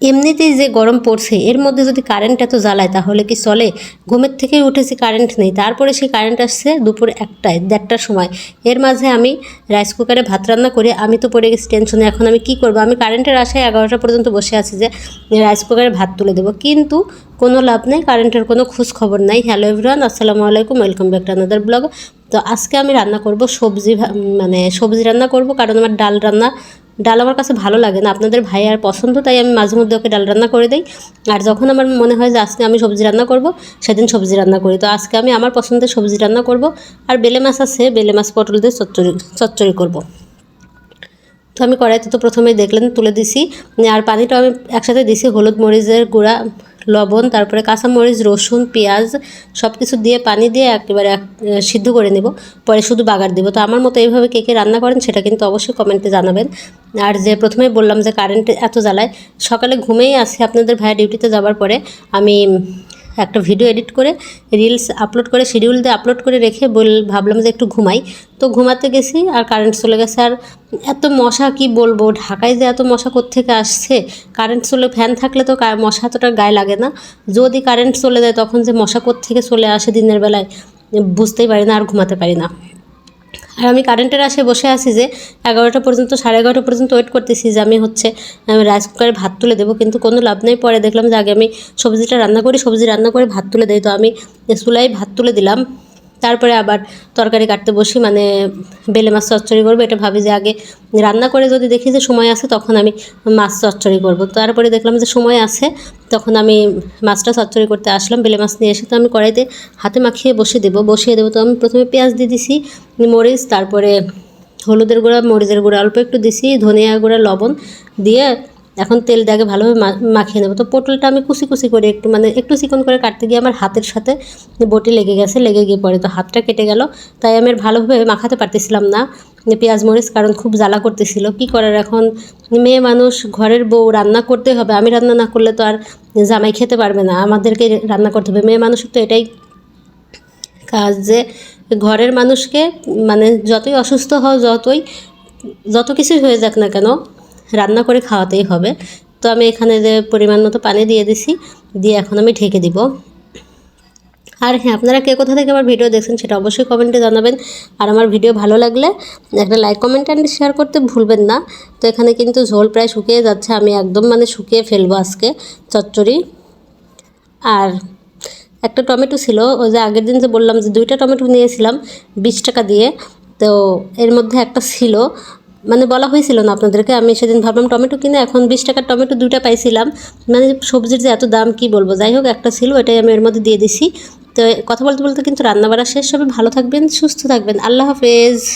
এমনিতেই যে গরম পড়ছে, এর মধ্যে যদি কারেন্ট এত জ্বালায় তাহলে কি চলে? ঘুমের থেকেই উঠেছি কারেন্ট নেই। তারপরে সেই কারেন্ট আসছে দুপুর একটায়, দেড়টার সময়। এর মাঝে আমি রাইস কুকারে ভাত রান্না করে। আমি তো পড়ে গেছি টেনশনে এখন আমি কি করব? আমি কারেন্টের আশায় এগারোটা পর্যন্ত বসে আছি যে রাইস কুকারে ভাত তুলে দেবো। কিন্তু কোনো লাভ নেই। কারেন্টের কোনো খোঁজ খবর নাই। হ্যালো এভরিওয়ান আসসালামু আলাইকুম। Welcome back to another blog তো আজকে আমি রান্না করব সবজি মানে সবজি রান্না করব। কারণ আমার ডাল রান্না ডাল আমার কাছে ভালো লাগে না, আপনাদের ভাই আর পছন্দ, তাই আমি মাঝে মধ্যে ওকে ডাল রান্না করে দিই। আর যখন আমার মনে হয় যে আজকে আমি সবজি রান্না করব, সেদিন সবজি রান্না করি। তো আজকে আমি আমার পছন্দের সবজি রান্না করব, আর বেলে মাছ আছে, বেলে মাছ পটল দিয়ে চচ্চড়ি চচ্চড়ি করব। তো আমি কড়াইতে তো প্রথমেই দেখলেন, তুলে দিছি। আর পানিটা আমি একসাথে দিছি, হলুদ মরিচের গুঁড়া লবণ, তারপরে কাঁচামরিচ, রসুন, পেঁয়াজ সব কিছু দিয়ে, পানি দিয়ে একেবারে সিদ্ধ করে নেব। পরে শুধু বাগার দেবো। তো আমার মতো এইভাবে কে কে রান্না করেন সেটা কিন্তু অবশ্যই কমেন্টে জানাবেন। আর যে প্রথমে বললাম যে কারেন্ট এত জ্বালায়, সকালে ঘুমেই আসি আপনাদের ভাইয়া ডিউটিতে যাওয়ার পরে, আমি একটা ভিডিও এডিট করে রিলস আপলোড করে শিডিউল দিয়ে আপলোড করে রেখে বল, ভাবলাম যে একটু ঘুমাই। তো ঘুমাতে গেছি আর কারেন্ট চলে গেছে। আর এত মশা কি বলব? ঢাকায় যে এত মশা থেকে আসছে? কারেন্ট চলে ফ্যান থাকলে তো মশা এতটা গায়ে লাগে না। যদি কারেন্ট চলে যায়, তখন যে মশা থেকে চলে আসে দিনের বেলায়, বুঝতেই পারি না আর ঘুমাতে পারি না। আর আমি কারেন্টের আশে বসে আছি যে এগারোটা পর্যন্ত, সাড়ে এগারোটা পর্যন্ত ওয়েট করতেছি যে আমি হচ্ছে রাইস কুকারে ভাত তুলে দেবো। কিন্তু কোনো লাভ নেই, পরে দেখলাম যে আগে আমি সবজিটা রান্না করি, সবজি রান্না করে ভাত তুলে দিই। তো আমি চুলাই ভাত তুলে দিলাম। তারপরে আবার তরকারি কাটতে বসি মানে বেলে মাছ চচ্চড়ি করব, এটা ভাবি যে আগে রান্না করে যদি দেখি যে সময় আছে তখন আমি মাছ চচ্চড়ি করব। তারপরে দেখলাম যে সময় আছে, তখন আমি মাছটা চচ্চড়ি করতে আসলাম, বেলে মাছ নিয়ে এসে তো আমি কড়াইতে হাতে মাখিয়ে বসিয়ে দেবো। বসিয়ে দেবো তো আমি প্রথমে পেঁয়াজ দিয়ে দিছি, মরিচ, তারপরে হলুদের গুঁড়া, মরিচের গুঁড়া অল্প একটু দিছি, ধনিয়া গুঁড়া, লবণ দিয়ে এখন তেল আগে ভালোভাবে মাখিয়ে নেব। তো পটলটা আমি কুচি কুচি করে একটু মানে একটু চিকন করে কাটতে গিয়ে আমার হাতের সাথে বটি লেগে গেছে, লেগে গিয়ে পড়ে। তো হাতটা কেটে গেল, তাই আমি আর ভালোভাবে মাখাতে পারতেছিলাম না। পেঁয়াজ মরিচ কারণ খুব জ্বালা করতেছিল। কি করার এখন? মেয়ে মানুষ, ঘরের বউ, রান্না করতে হবে। আমি রান্না না করলে তো আর জামাই খেতে পারবে না। আমাদেরকে রান্না করতে হবে। মেয়ে মানুষের তো এটাই কাজ যে ঘরের মানুষকে মানে যতই অসুস্থ হও, যতই, যত কিছুই হয়ে যাক না কেন রান্না করে খাওয়াতেই হবে। তো আমি এখানে যে পরিমাণ মতো পানি দিয়ে দিছি, দিয়ে এখন আমি ঢেকে দিব। আর হ্যাঁ আপনারা কে কোথা থেকে আমার ভিডিও দেখছেন সেটা অবশ্যই কমেন্টে জানাবেন। আর আমার ভিডিও ভালো লাগলে একটা লাইক, কমেন্ট অ্যান্ড শেয়ার করতে ভুলবেন না। তো এখানে কিন্তু ঝোল প্রায় শুকিয়ে যাচ্ছে, আমি একদম মানে শুকিয়ে ফেলব আজকে চচ্চড়ি। আর একটা টমেটো ছিল, ওই যে আগের দিন যে বললাম যে দুইটা টমেটো নিয়েছিলাম, বিশ টাকা দিয়ে। তো এর মধ্যে একটা ছিল মানে বলা হয়েছিল না আপনাদেরকে, আমি সেদিন ভাবলাম টমেটো কিনে, এখন বিশ টাকার টমেটো দুইটা পাইছিলাম। মানে সবজির যে এত দাম, কি বলব? যাই হোক, একটা ছিল, এটাই আমি এর মধ্যে দিয়ে দিছি। তো কথা বলতে বলতে কিন্তু রান্নাবাড়া শেষ হবে। ভালো থাকবেন, সুস্থ থাকবেন। আল্লাহ হাফেজ।